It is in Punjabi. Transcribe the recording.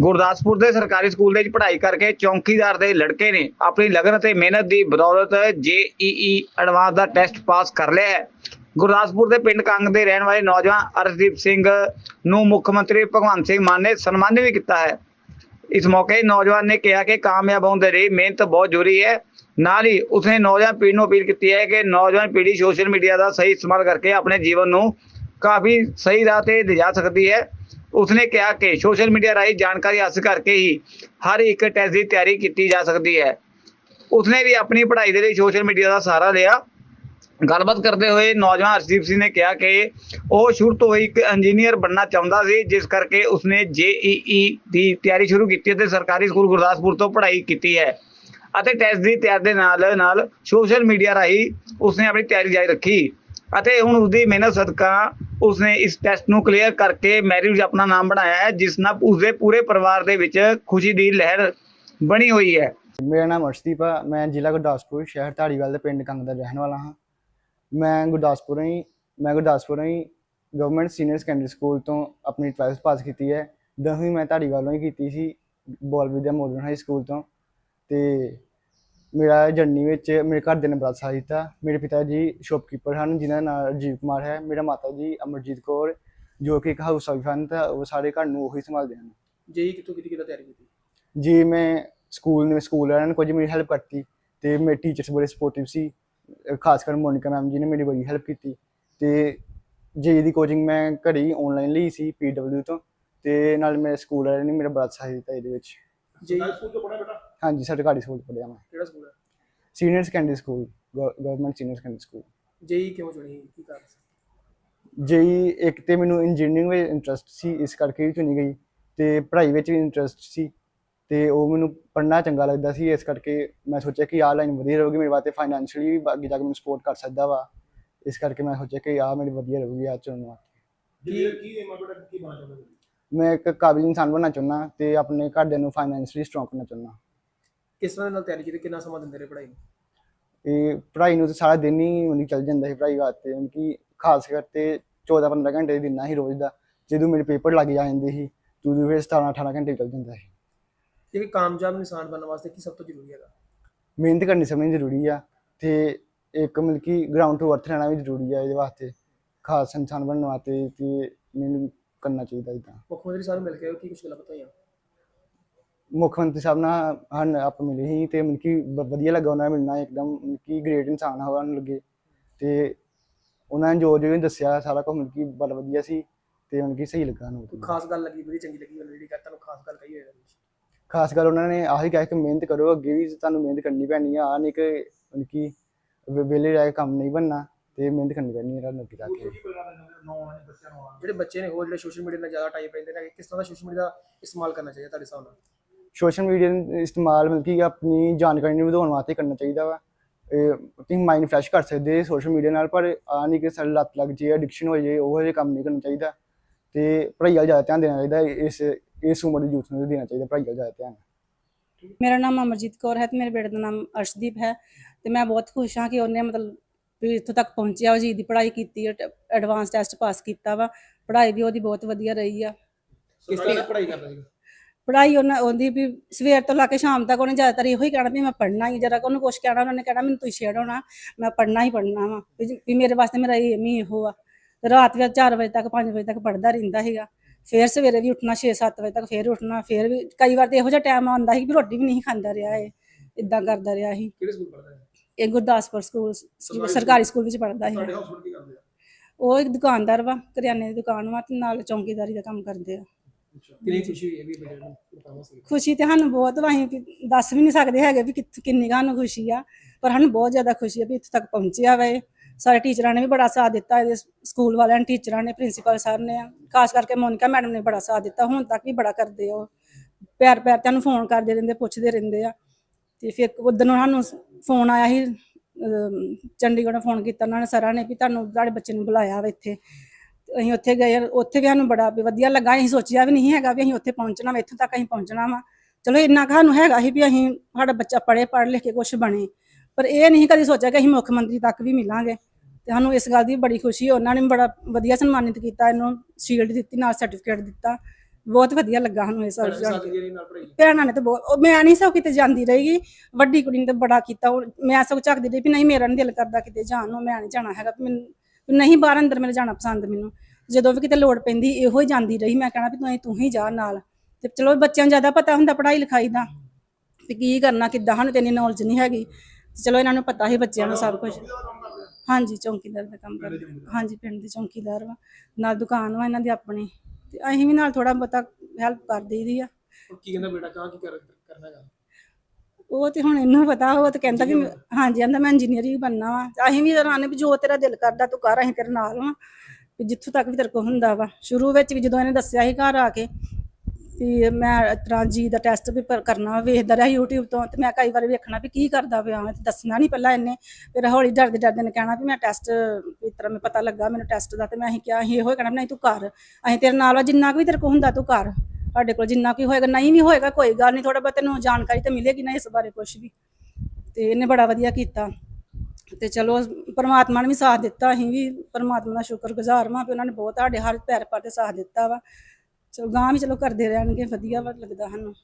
ਗੁਰਦਾਸਪੁਰ ਦੇ ਸਰਕਾਰੀ ਸਕੂਲ ਦੇ ਵਿੱਚ ਪੜ੍ਹਾਈ ਕਰਕੇ ਚੌਂਕੀਦਾਰ ਦੇ ਲੜਕੇ ਨੇ ਆਪਣੀ ਲਗਨ ਅਤੇ ਮਿਹਨਤ ਦੀ ਬਦੌਲਤ ਜੇਈਈ ਐਡਵਾਂਸ ਦਾ ਟੈਸਟ ਪਾਸ ਕਰ ਲਿਆ ਹੈ। ਗੁਰਦਾਸਪੁਰ ਦੇ ਪਿੰਡ ਕੰਗ ਦੇ ਰਹਿਣ ਵਾਲੇ ਨੌਜਵਾਨ ਅਰਸ਼ਦੀਪ ਸਿੰਘ ਨੂੰ ਮੁੱਖ ਮੰਤਰੀ ਭਗਵੰਤ ਸਿੰਘ ਮਾਨ ਨੇ ਸਨਮਾਨਿਤ ਵੀ ਕੀਤਾ ਹੈ। ਇਸ ਮੌਕੇ ਨੌਜਵਾਨ ਨੇ ਕਿਹਾ ਕਿ ਕਾਮਯਾਬ ਹੋਣ ਦੇ ਲਈ ਮਿਹਨਤ ਬਹੁਤ ਜ਼ਰੂਰੀ ਹੈ। ਨਾਲ ਹੀ ਉਸਨੇ ਨੌਜਵਾਨ ਪੀੜ੍ਹੀ ਨੂੰ ਅਪੀਲ ਕੀਤੀ ਹੈ ਕਿ ਨੌਜਵਾਨ ਪੀੜ੍ਹੀ ਸੋਸ਼ਲ ਮੀਡੀਆ ਦਾ ਸਹੀ ਇਸਤੇਮਾਲ ਕਰਕੇ ਆਪਣੇ ਜੀਵਨ ਨੂੰ ਕਾਫੀ ਸਹੀ ਰਾਹ ਤੇ ਲਿਜਾ ਸਕਦੀ ਹੈ। ਉਸਨੇ ਕਿਹਾ ਕਿ ਸੋਸ਼ਲ ਮੀਡੀਆ ਰਾਹੀਂ ਜਾਣਕਾਰੀ ਹਾਸਲ ਕਰਕੇ ਹੀ ਹਰ ਇੱਕ ਟੈਸਟ ਦੀ ਤਿਆਰੀ ਕੀਤੀ ਜਾ ਸਕਦੀ ਹੈ। ਉਸਨੇ ਵੀ ਆਪਣੀ ਪੜ੍ਹਾਈ ਦੇ ਲਈ ਸੋਸ਼ਲ ਮੀਡੀਆ ਦਾ ਸਹਾਰਾ ਲਿਆ। ਗੱਲਬਾਤ ਕਰਦੇ ਹੋਏ ਨੌਜਵਾਨ ਹਰਦੀਪ ਸਿੰਘ ਨੇ ਕਿਹਾ ਕਿ ਉਹ ਸ਼ੁਰੂ ਤੋਂ ਹੀ ਇੱਕ ਇੰਜੀਨੀਅਰ ਬਣਨਾ ਚਾਹੁੰਦਾ ਸੀ, ਜਿਸ ਕਰਕੇ ਉਸਨੇ ਜੇਈਈ ਦੀ ਤਿਆਰੀ ਸ਼ੁਰੂ ਕੀਤੀ ਅਤੇ ਸਰਕਾਰੀ ਸਕੂਲ ਗੁਰਦਾਸਪੁਰ ਤੋਂ ਪੜ੍ਹਾਈ ਕੀਤੀ ਹੈ ਅਤੇ ਟੈਸਟ ਦੀ ਤਿਆਰੀ ਦੇ ਨਾਲ ਨਾਲ ਸੋਸ਼ਲ ਮੀਡੀਆ ਰਾਹੀਂ ਉਸਨੇ ਆਪਣੀ ਤਿਆਰੀ ਜਾਰੀ ਰੱਖੀ। ਅਤੇ ਹੁਣ ਉਸਦੀ ਮਿਹਨਤ ਸਦਕਾ ਉਸਨੇ ਇਸ ਟੈਸਟ ਨੂੰ ਕਲੀਅਰ ਕਰਕੇ ਮੈਰਿਟ ਵਿੱਚ ਆਪਣਾ ਨਾਮ ਬਣਾਇਆ ਹੈ, ਜਿਸ ਨਾਲ ਉਸਦੇ ਪੂਰੇ ਪਰਿਵਾਰ ਦੇ ਵਿੱਚ ਖੁਸ਼ੀ ਦੀ ਲਹਿਰ ਬਣੀ ਹੋਈ ਹੈ। ਮੇਰਾ ਨਾਮ ਅਰਸ਼ਦੀਪ ਆ, ਮੈਂ ਜ਼ਿਲ੍ਹਾ ਗੁਰਦਾਸਪੁਰ, ਸ਼ਹਿਰ ਧਾਰੀਵਾਲ ਦੇ ਪਿੰਡ ਕੰਗ ਦਾ ਰਹਿਣ ਵਾਲਾ ਹਾਂ। ਮੈਂ ਗੁਰਦਾਸਪੁਰੋਂ ਹੀ, ਮੈਂ ਗੁਰਦਾਸਪੁਰੋਂ ਹੀ ਗਵਰਨਮੈਂਟ ਸੀਨੀਅਰ ਸੈਕੰਡਰੀ ਸਕੂਲ ਤੋਂ ਆਪਣੀ 12th ਪਾਸ ਕੀਤੀ ਹੈ। ਦਸਵੀਂ ਮੈਂ ਧਾਰੀਵਾਲੋਂ ਹੀ ਕੀਤੀ ਸੀ ਬੋਲ ਵਿਦਿਆ ਮਾਡਰਨ ਹਾਈ ਸਕੂਲ ਤੋਂ। ਤੇ ਮੇਰਾ ਜਰਨੀ ਵਿੱਚ ਮੇਰੇ ਘਰ ਦੇ ਨੇ ਬੜਾ ਸਾਥ ਦਿੱਤਾ। ਮੇਰੇ ਪਿਤਾ ਜੀ ਸ਼ੌਪਕੀਪਰ ਹਨ ਜਿਨ੍ਹਾਂ ਦਾ ਨਾਮ ਰਾਜੀਵ ਕੁਮਾਰ ਹੈ। ਮੇਰਾ ਮਾਤਾ ਜੀ ਅਮਰਜੀਤ ਕੌਰ ਜੋ ਕਿ ਇੱਕ ਹਾਊਸ ਵਾਈਫ ਹਨ ਤਾਂ ਉਹ ਸਾਰੇ ਘਰ ਨੂੰ ਉਹੀ ਸੰਭਾਲਦੇ ਹਨ। ਜੇਈ ਕਿੱਥੋਂ ਕੀਤੀ ਕਿੱਦਾਂ ਤਿਆਰੀ ਕੀਤੀ? ਜੀ ਮੈਂ ਸਕੂਲ ਨੇ ਸਕੂਲ ਵਾਲਿਆਂ ਨੇ ਕੁਝ ਮੇਰੀ ਹੈਲਪ ਕਰਤੀ ਤੇ ਮੇਰੇ ਟੀਚਰਸ ਬੜੇ ਸਪੋਰਟਿਵ ਸੀ। ਖਾਸ ਕਰ ਮੋਨਿਕਾ ਮੈਮ ਜੀ ਨੇ ਮੇਰੀ ਬੜੀ ਹੈਲਪ ਕੀਤੀ ਤੇ ਜੀ ਦੀ ਕੋਚਿੰਗ ਮੈਂ ਘਰੇ ਹੀ ਆਨਲਾਈਨ ਲਈ ਸੀ ਪੀਡਬਲਿਊ ਤੋਂ ਤੇ ਨਾਲ ਮੇਰੇ ਸਕੂਲ ਵਾਲਿਆਂ ਨੇ ਮੇਰਾ ਬੜਾ ਸਹਾਇਤਾ ਦਿੱਤਾ ਇਹਦੇ ਵਿੱਚ। ਜੇਈ ਸਕੂਲ ਤੋਂ ਬੇਟਾ ਹਾਂਜੀ ਸਰਕਾਰੀ ਸਕੂਲ ਪੜ੍ਹਿਆ ਮੈਂ। ਕਿਹੜਾ ਸਕੂਲ ਹੈ? Senior secondary school government senior secondary school JE ਕਿਉਂ ਚੁਣੀ? ਕੀ ਕਾਰਨ ਸੀ? ਜੀ ਇੱਕ ਤੇ ਮੈਨੂੰ ਇੰਜੀਨੀਅਰਿੰਗ ਵਿੱਚ ਇੰਟਰਸਟ ਸੀ ਇਸ ਕਰਕੇ ਵੀ ਚੁਣੀ ਗਈ। ਤੇ ਪੜ੍ਹਾਈ ਵਿੱਚ ਵੀ ਇੰਟਰਸਟ ਸੀ। ਤੇ ਉਹ ਮੈਨੂੰ ਪੜ੍ਹਨਾ ਚੰਗਾ ਲੱਗਦਾ ਸੀ ਇਸ ਕਰਕੇ ਮੈਂ ਸੋਚਿਆ ਕਿ ਆਹ ਲਾਈਨ ਵਧੀਆ ਰਹੂਗੀ ਮੇਰੇ ਵਾਸਤੇ ਫਾਈਨੈਂਸ਼ੀਅਲੀ ਵੀ ਅੱਗੇ ਜਾ ਕੇ ਮੈਨੂੰ ਸਪੋਰਟ ਕਰ ਸਕਦਾ ਵਾ। ਇਸ ਕਰਕੇ ਮੈਂ ਸੋਚਿਆ ਕਿ ਆਹ ਮੇਰੀ ਵਧੀਆ ਰਹੂਗੀ ਆ ਚੁਣਨ ਵਾਸਤੇ। ਕੀ ਕੀ ਏਮ ਬੇਟਾ ਕੀ ਬਣਾ ਚਾਹੁੰਦਾ ਮੈਂ ਇੱਕ ਕਾਬਿਲ ਇਨਸਾਨ ਬਣਨਾ ਚਾਹੁੰਦਾ ਤੇ ਆਪਣੇ ਘਰਦਿਆਂ ਨੂੰ ਫਾਈਨੈਂਸ਼ੀਅਲੀ ਸਟਰੋਂਗ ਕਰਨਾ ਚਾਹੁੰਦਾ। ਕਿਸ ਤਰ੍ਹਾਂ ਦੇ ਨਾਲ ਤਿਆਰੀ ਕੀਤੀ ਕਿੰਨਾ ਸਮਾਂ ਦਿੰਦੇ ਰਹੇ ਪੜ੍ਹਾਈ ਨੂੰ? ਇਹ ਪੜ੍ਹਾਈ ਨੂੰ ਤਾਂ ਸਾਰਾ ਦਿਨ ਹੀ ਮੈਨੂੰ ਚੱਲ ਜਾਂਦਾ ਸੀ ਪੜ੍ਹਾਈ ਵਾਸਤੇ ਮਤਲਬ ਕਿ ਖਾਸ ਕਰਕੇ 14 15 ਘੰਟੇ ਦਿਨਾਂ ਹੀ ਰੋਜ਼ ਦਾ ਜਦੋਂ ਮੇਰੇ ਪੇਪਰ ਲੱਗ ਜਾਂਦੇ ਸੀ ਤੂੰ ਫਿਰ 17 18 ਘੰਟੇ ਚੱਲ ਜਾਂਦਾ ਸੀ। ਇੱਕ ਕਾਮਯਾਬ ਇਨਸਾਨ ਬਣਨ ਵਾਸਤੇ ਕੀ ਸਭ ਤੋਂ ਜ਼ਰੂਰੀ ਹੈਗਾ? ਮਿਹਨਤ ਕਰਨੀ ਸਮਝਣੀ ਜ਼ਰੂਰੀ ਆ ਤੇ ਇੱਕ ਕਿ ਗਰਾਊਂਡ ਟੂ ਅਰਥ ਰਹਿਣਾ ਵੀ ਜ਼ਰੂਰੀ ਆ ਇਹਦੇ ਵਾਸਤੇ ਖਾਸ ਇਨਸਾਨ ਬਣਨ ਵਾਸਤੇ ਕਿ ਮੈਨੂੰ ਕਰਨਾ ਚਾਹੀਦਾ ਇਦਾਂ ਮੁੱਖ ਮੰਤਰੀ ਸਾਹਿਬ ਮਿਲ ਕੇ ਕੀ ਕੁਝ ਗੱਲਾਂ ਪਤਾ ਹੋਈਆਂ? ਮੁੱਖ ਮੰਤਰੀ ਸਾਹਿਬ ਨਾਲ ਹਨ ਆਪ ਮਿਲੇ ਸੀ ਤੇ ਕਿ ਬ- ਵਧੀਆ ਲੱਗਾ ਉਹਨਾਂ ਨਾਲ ਮਿਲਣਾ ਇੱਕਦਮ ਕਿ ਗ੍ਰੇਟ ਇਨਸਾਨ ਹੋਣ ਨੂੰ ਲੱਗੇ ਤੇ ਉਹਨਾਂ ਨੇ ਜੋ ਜੋ ਵੀ ਦੱਸਿਆ ਸਾਰਾ ਕੁਝ ਕਿ ਬੜਾ ਵਧੀਆ ਸੀ ਤੇ ਮਤਲਬ ਕਿ ਸਹੀ ਲੱਗਾ ਉਹਨੂੰ ਖਾਸ ਗੱਲ ਲੱਗੀ ਬੜੀ ਚੰਗੀ ਲੱਗੀ ਉਹਨੇ ਜਿਹੜੀ ਗੱਲ ਤੁਹਾਨੂੰ ਖਾਸ ਗੱਲ ਕਹੀ ਹੋਏਗਾ ਖਾਸ ਕਰ ਉਹਨਾਂ ਨੇ ਆਹੀ ਕਿਹਾ ਕਿ ਮਿਹਨਤ ਕਰੋ ਅੱਗੇ ਵੀ ਤੁਹਾਨੂੰ ਮਿਹਨਤ ਕਰਨੀ ਪੈਣੀ ਆ ਆਹ ਨਹੀਂ ਕਿ ਕਿ ਵਿ- ਵਿਹਲੇ ਰਹਿ ਕੰਮ ਨਹੀਂ ਬਣਨਾ ਤੇ ਮਿਹਨਤ ਕਰਨੀ ਪੈਣੀ ਹੈ ਤੁਹਾਨੂੰ ਅੱਗੇ ਜਾ ਕੇ। ਜਿਹੜੇ ਬੱਚੇ ਨੇ ਹੋਰ ਜਿਹੜੇ ਸੋਸ਼ਲ ਮੀਡੀਆ ਨਾਲ ਜ਼ਿਆਦਾ ਟਾਈਪ ਰਹਿੰਦੇ ਨੇ ਕਿਸ ਤਰ੍ਹਾਂ ਦਾ ਸੋਸ਼ਲ ਮੀਡੀਆ ਦਾ ਇਸਤੇਮਾਲ ਕਰਨਾ ਚਾਹੀਦਾ ਤੁਹਾਡੇ ਹਿਸਾਬ ਨਾਲ? ਸੋਸ਼ਲ ਮੀਡੀਆ ਦਾ ਇਸਤੇਮਾਲ ਮਤਲਬ ਕਿ ਆਪਣੀ ਜਾਣਕਾਰੀ ਨੂੰ ਵਧਾਉਣ ਵਾਸਤੇ ਕਰਨਾ ਚਾਹੀਦਾ ਵਾ। ਇਹ ਤੁਸੀਂ ਮਾਈਂਡ ਫਰੈਸ਼ ਕਰ ਸਕਦੇ ਸੋਸ਼ਲ ਮੀਡੀਆ ਨਾਲ ਪਰ ਆ ਨਹੀਂ ਕਿ ਸਾਡੀ ਲੱਤ ਲੱਗ ਜੇ ਐਡਿਕਸ਼ਨ ਹੋ ਜੇ ਉਹ ਜਿਹੇ ਕੰਮ ਨਹੀਂ ਕਰਨਾ ਚਾਹੀਦਾ। ਤੇ ਪੜ੍ਹਾਈ ਵੱਲ ਜ਼ਿਆਦਾ ਧਿਆਨ ਦੇਣਾ ਚਾਹੀਦਾ ਇਸ ਇਸ ਉਮਰ ਦੇ ਯੂਥ ਨੂੰ ਦੇਣਾ ਚਾਹੀਦਾ ਪੜ੍ਹਾਈ ਵੱਲ ਜ਼ਿਆਦਾ ਧਿਆਨ। ਮੇਰਾ ਨਾਮ ਅਮਰਜੀਤ ਕੌਰ ਹੈ ਤੇ ਮੇਰੇ ਬੇਟੇ ਦਾ ਨਾਮ ਅਰਸ਼ਦੀਪ ਹੈ। ਤੇ ਮੈਂ ਬਹੁਤ ਖੁਸ਼ ਹਾਂ ਕਿ ਉਹਨੇ ਮਤਲਬ ਵੀ ਇੱਥੋਂ ਤੱਕ ਪਹੁੰਚਿਆ ਉਹ ਜੀ ਦੀ ਪੜ੍ਹਾਈ ਕੀਤੀ ਹੈ ਐਡਵਾਂਸ ਟੈਸਟ ਪਾਸ ਕੀਤਾ ਵਾ। ਪੜ੍ਹਾਈ ਵੀ ਉਹਦੀ ਬਹੁਤ ਵਧੀਆ ਰਹੀ ਆ। ਕਿਸ ਤਰ੍ਹਾਂ ਪੜ੍ਹਾਈ ਕਰਦਾ ਸੀ ਪੜ੍ਹਾਈ ਉਹਨਾਂ ਉਹਦੀ ਵੀ ਸਵੇਰ ਤੋਂ ਲਾ ਕੇ ਸ਼ਾਮ ਤੱਕ ਉਹਨੇ ਜ਼ਿਆਦਾਤਰ ਇਹੋ ਹੀ ਕਹਿਣਾ ਵੀ ਮੈਂ ਪੜ੍ਹਨਾ ਹੀ ਜਰਾ ਉਹਨੂੰ ਕੁਛ ਕਹਿਣਾ ਉਹਨੇ ਕਹਿਣਾ ਮੈਨੂੰ ਤੁਸੀਂ ਛੇੜੋ ਮੈਂ ਪੜ੍ਹਨਾ ਹੀ ਪੜ੍ਹਨਾ ਵਾ। ਵੀ ਮੇਰੇ ਵਾਸਤੇ ਮੇਰਾ ਇਹ ਵੀ ਇਹੋ ਆ। ਰਾਤ ਵੀ 4 ਵਜੇ ਤੱਕ 5 ਵਜੇ ਤੱਕ ਪੜ੍ਹਦਾ ਰਹਿੰਦਾ ਸੀਗਾ। ਫੇਰ ਸਵੇਰੇ ਵੀ ਉੱਠਣਾ 6-7 ਵਜੇ ਤੱਕ ਫੇਰ ਉੱਠਣਾ ਫੇਰ ਵੀ ਕਈ ਵਾਰ ਤੇ ਇਹੋ ਜਿਹਾ ਟਾਈਮ ਆਉਂਦਾ ਸੀ ਵੀ ਰੋਟੀ ਵੀ ਨਹੀਂ ਖਾਂਦਾ ਰਿਹਾ ਇਹ ਇਦਾਂ ਕਰਦਾ ਰਿਹਾ ਸੀ। ਕਿਹੜੇ ਸਕੂਲ ਪੜ੍ਹਦਾ ਹੈ ਇਹ ਗੁਰਦਾਸਪੁਰ ਸਕੂਲ ਸਰਕਾਰੀ ਸਕੂਲ। ਵਿੱਚ ਪੜ੍ਹਦਾ ਤੁਹਾਡੇ ਸੀ ਹਸਬੰਦ ਕੀ ਕਰਦੇ ਆ? ਉਹ ਇੱਕ ਦੁਕਾਨਦਾਰ ਵਾ ਕਰਿਆਨੇ ਦੀ ਦੁਕਾਨ ਵਾ ਤੇ ਨਾਲ ਚੌਂਕੀਦਾਰੀ ਦਾ ਕੰਮ ਕਰਦੇ ਆ। ਕਿੰਨੀ ਖੁਸ਼ੀ ਹੋਈ ਹੈ ਵੀ ਬੇਟੇ ਮੁਕਾਮ ਹਾਸਲ ਖੁਸ਼ੀ ਤੇ ਸਾਨੂੰ ਬਹੁਤ ਵਾ, ਦੱਸ ਵੀ ਨਹੀਂ ਸਕਦੇ ਹੈਗੇ ਵੀ ਕਿੱਥ- ਕਿੰਨੀ ਕੁ ਸਾਨੂੰ ਖੁਸ਼ੀ ਆ ਪਰ ਸਾਨੂੰ ਬਹੁਤ ਜ਼ਿਆਦਾ ਖੁਸ਼ੀ ਆ ਵੀ ਇੱਥੇ ਤੱਕ ਪਹੁੰਚਿਆ ਵਾ ਇਹ। ਸਾਰੇ ਟੀਚਰਾਂ ਨੇ ਵੀ ਬੜਾ ਸਾਥ ਦਿੱਤਾ ਇਹਦੇ ਸਕੂਲ ਵਾਲਿਆਂ ਨੇ ਟੀਚਰਾਂ ਨੇ ਪ੍ਰਿੰਸੀਪਲ ਸਰ ਨੇ ਖਾਸ ਕਰਕੇ ਮੋਨਿਕਾ ਮੈਡਮ ਨੇ ਬੜਾ ਸਾਥ ਦਿੱਤਾ ਹੁਣ ਤੱਕ ਵੀ ਬੜਾ ਕਰਦੇ ਆ ਉਹ। ਪਿਆਰ ਪਿਆਰ ਤੁਹਾਨੂੰ ਫੋਨ ਕਰਦੇ ਰਹਿੰਦੇ ਪੁੱਛਦੇ ਰਹਿੰਦੇ ਆ। ਤੇ ਫਿਰ ਉਦੋਂ ਸਾਨੂੰ ਫੋਨ ਆਇਆ ਸੀ ਅਮ, ਚੰਡੀਗੜ੍ਹੋਂ ਫੋਨ ਕੀਤਾ ਉਹਨਾਂ ਨੇ ਸਰਾਂ ਨੇ ਵੀ ਤੁਹਾਨੂੰ ਤੁਹਾਡੇ ਬੱਚੇ ਨੂੰ ਬੁਲਾਇਆ ਵਾ ਇੱਥੇ। ਅਸੀਂ ਉੱਥੇ ਗਏ ਉੱਥੇ ਵੀ ਸਾਨੂੰ ਬੜਾ ਵੀ ਵਧੀਆ ਲੱਗਾ। ਅਸੀਂ ਸੋਚਿਆ ਵੀ ਨਹੀਂ ਹੈਗਾ ਵੀ ਅਸੀਂ ਉੱਥੇ ਪਹੁੰਚਣਾ ਵਾ ਇੱਥੋਂ ਤੱਕ ਅਸੀਂ ਪਹੁੰਚਣਾ ਵਾ। ਚਲੋ ਇੰਨਾ ਕੁ ਸਾਨੂੰ ਹੈਗਾ ਸੀ ਵੀ ਅਸੀਂ ਸਾਡਾ ਬੱਚਾ ਪੜ੍ਹੇ ਪੜ੍ਹ ਲਿਖ ਕੇ ਕੁਝ ਬਣੇ। ਪਰ ਇਹ ਨਹੀਂ ਕਦੀ ਸੋਚਿਆ ਕਿ ਅਸੀਂ ਮੁੱਖ ਮੰਤਰੀ ਤੱਕ ਵੀ ਮਿਲਾਂਗੇ। ਤੇ ਸਾਨੂੰ ਇਸ ਗੱਲ ਦੀ ਬੜੀ ਖੁਸ਼ੀ ਉਹਨਾਂ ਨੇ ਬੜਾ ਵਧੀਆ ਸਨਮਾਨਿਤ ਕੀਤਾ ਇਹਨੂੰ ਸ਼ੀਲਡ ਦਿੱਤੀ ਨਾਲ ਸਰਟੀਫਿਕੇਟ ਦਿੱਤਾ। ਬਹੁਤ ਵਧੀਆ ਲੱਗਾ ਸਾਨੂੰ ਇਹ ਸਭ ਜਾਣ ਕੇ। ਭੈਣਾਂ ਨੇ ਤੇ ਬਹੁਤ ਮੈਂ ਨਹੀਂ ਸਭ ਕਿਤੇ ਜਾਂਦੀ ਰਹੇਗੀ ਵੱਡੀ ਕੁੜੀ ਨੇ ਤੇ ਬੜਾ ਕੀਤਾ। ਮੈਂ ਸਭ ਝੱਕਦੀ ਰਹੀ ਵੀ ਨਹੀਂ ਮੇਰਾ ਨਹੀਂ ਦਿਲ ਕਰਦਾ ਕਿਤੇ ਜਾਣ ਨੂੰ ਮੈਂ ਨਹੀਂ ਜਾਣਾ ਹੈਗਾ। ਮੈਨੂੰ ਨਹੀਂ, ਬਾਹਰ ਅੰਦਰ ਮੇਰੇ ਜਾਣਾ ਪਸੰਦ ਮੈਨੂੰ। ਜਦੋਂ ਵੀ ਕਿਤੇ ਲੋੜ ਪੈਂਦੀ, ਇਹੋ ਹੀ ਜਾਂਦੀ ਰਹੀ। ਮੈਂ ਕਹਿਣਾ ਵੀ ਤੂੰ ਤੂੰ ਹੀ ਜਾ ਨਾਲ। ਤੇ ਚਲੋ, ਬੱਚਿਆਂ ਨੂੰ ਜ਼ਿਆਦਾ ਪਤਾ ਹੁੰਦਾ ਪੜ੍ਹਾਈ ਲਿਖਾਈ ਦਾ। ਵੀ ਕੀ ਕਰਨਾ, ਕਿੱਦਾਂ, ਸਾਨੂੰ ਤੇ ਇੰਨੀ ਨੌਲੇਜ ਨਹੀਂ ਹੈਗੀ। ਚਲੋ, ਇਹਨਾਂ ਨੂੰ ਪਤਾ ਹੀ ਬੱਚਿਆਂ ਨੂੰ ਸਭ ਕੁਝ ਹਾਂਜੀ, ਚੌਂਕੀਦਾਰ ਦਾ ਕੰਮ ਕਰਦੇ। ਹਾਂਜੀ, ਪਿੰਡ ਦੇ ਚੌਂਕੀਦਾਰ ਵਾ। ਨਾਲ ਦੁਕਾਨ ਵਾ ਇਹਨਾਂ ਦੀ ਆਪਣੀ। ਤੇ ਅਸੀਂ ਵੀ ਨਾਲ ਥੋੜਾ ਬਹੁਤਾ ਹੈਲਪ ਕਰ ਦੇਈਦੀ ਆ। ਕੀ ਕਹਿੰਦਾ ਬੇਟਾ, ਕਹਾਂ ਕੀ ਕਰਨਾ ਹੈਗਾ? ਉਹ ਤੇ ਹੁਣ ਇਹਨੂੰ ਪਤਾ ਉਹ ਤੇ ਕਹਿੰਦਾ ਵੀ ਮੈਂ- ਹਾਂਜੀ ਕਹਿੰਦਾ ਮੈਂ ਇੰਜੀਨੀਅਰ ਹੀ ਬਣਨਾ ਵਾ। ਅਸੀਂ ਵੀ ਰਾਨੇ ਵੀ ਜੋ ਤੇਰਾ ਦਿਲ ਕਰਦਾ ਤੂੰ ਕਰ ਅਸੀਂ ਤੇਰੇ ਨਾਲ ਵਾਂ। ਵੀ ਜਿੱਥੋਂ ਤੱਕ ਵੀ ਤੇਰੇ ਕੋਲ ਹੁੰਦਾ ਵਾ। ਸ਼ੁਰੂ ਵਿੱਚ ਵੀ ਜਦੋਂ ਇਹਨੇ ਦੱਸਿਆ ਸੀ ਘਰ ਆ ਕੇ ਵੀ ਮੈਂ ਜੀ ਦਾ ਟੈਸਟ ਵੀ ਪਰ- ਕਰਨਾ ਵਾ, ਵੇਖਦਾ ਰਿਹਾ YouTube ਤੋਂ ਤੇ ਮੈਂ ਕਈ ਵਾਰ ਵੇਖਣਾ ਵੀ ਕੀ ਕਰਦਾ ਪਿਆ ਵਾ ਤੇ ਦੱਸਣਾ ਨਹੀਂ ਪਹਿਲਾਂ ਇਹਨੇ। ਫਿਰ ਹੌਲੀ ਡਰਦੇ ਡਰਦੇ ਨੇ ਕਹਿਣਾ ਵੀ ਮੈਂ ਟੈਸਟ ਇਸ ਤਰ੍ਹਾਂ ਮੈਨੂੰ ਪਤਾ ਲੱਗਾ ਮੈਨੂੰ ਟੈਸਟ ਦਾ ਤੇ ਮੈਂ ਅਸੀਂ ਕਿਹਾ ਅਸੀਂ ਇਹੋ ਹੀ ਕਹਿਣਾ ਵੀ ਨਹੀਂ ਤੂੰ ਕਰ। ਅਸੀਂ ਤੇਰੇ ਨਾਲ ਵਾ ਜਿੰਨਾ ਕੁ ਵੀ ਤੇਰੇ ਕੋਲ ਹੁੰਦਾ ਤੂੰ ਕਰ। ਸਾਡੇ ਕੋਲ ਜਿੰਨਾ ਕੋਈ ਹੋਏਗਾ, ਨਹੀਂ ਵੀ ਹੋਏਗਾ, ਕੋਈ ਗੱਲ ਨਹੀਂ ਥੋੜਾ ਬਹੁਤ ਤੈਨੂੰ ਜਾਣਕਾਰੀ ਤਾਂ ਮਿਲੇਗੀ ਨਾ ਇਸ ਬਾਰੇ ਕੁਝ ਵੀ। ਤੇ ਇਹਨੇ ਬੜਾ ਵਧੀਆ ਕੀਤਾ। ਤੇ ਚਲੋ, ਪਰਮਾਤਮਾ ਨੇ ਵੀ ਸਾਥ ਦਿੱਤਾ, ਅਸੀਂ ਵੀ ਪਰਮਾਤਮਾ ਦਾ ਸ਼ੁਕਰਗੁਜ਼ਾਰ ਹਾਂ ਕਿ ਉਹਨਾਂ ਨੇ ਬਹੁਤ ਸਾਡੇ ਹਰ ਪੈਰ ਪਰ ਤੇ ਸਾਥ ਦਿੱਤਾ ਵਾ। ਚਲੋ ਗਾਂ ਵੀ ਚਲੋ ਕਰਦੇ ਰਹਿਣਗੇ, ਵਧੀਆ ਵਾ ਲੱਗਦਾ ਸਾਨੂੰ।